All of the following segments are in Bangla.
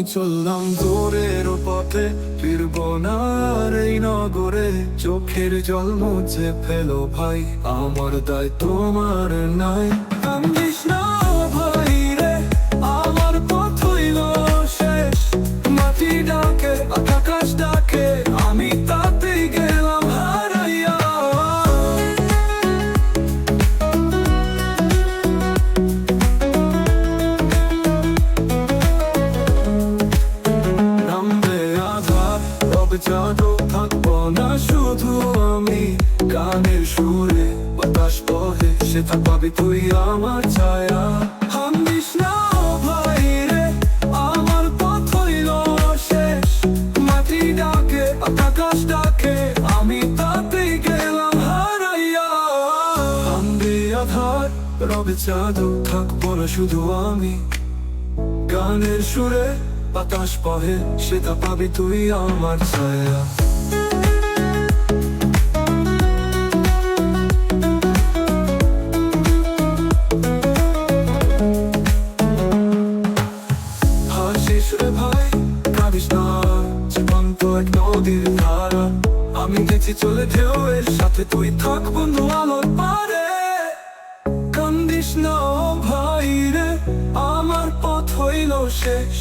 চললাম দূরের পথে, ফিরব না এই নগরে। চোখের জল মুছে ফেলো ভাই, আমার দায় তোমার নাই। কান্দিস সেটা পাবি তুই আমার ছায়া। হামদিস না ভাই রে, আমার পথ হইল শেষ। মাটি ডাকে, আকাশ ডাকে, আমি তাতেই গেলাম হারাইয়া। হামদি আধার রবে চাঁদও থাকব না শুধু আমি। গানের সুরে বাতাস বহে, সেটা পাবি তুই আমার ছায়া। রে ভাই কাঁদিস না জীবন তো এক নদীর ধারা আমি দেখছি চলে ঢেউ এর সাথে তুই থাক বন্ধু আলোর পারে কান্দিস না ভাই রে আমার পথ হইল শেষ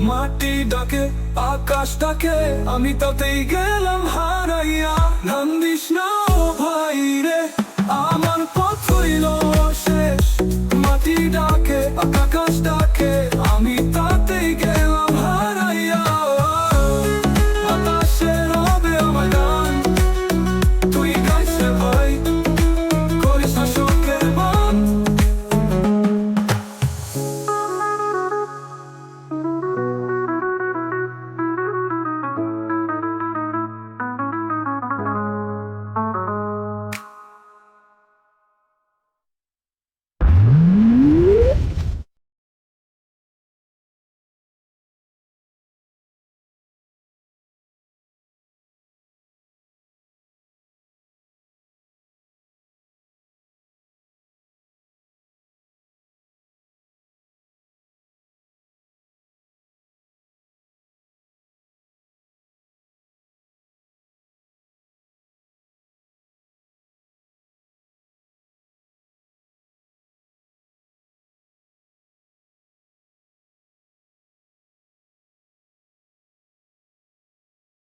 মাটি ডাকে আকাশ ডাকে আমি তাতেই গেলাম হারাইয়া কান্দিস না ভাই রে আমার পথ হইল শেষ মাটি ডাকে আকাশ ডাকে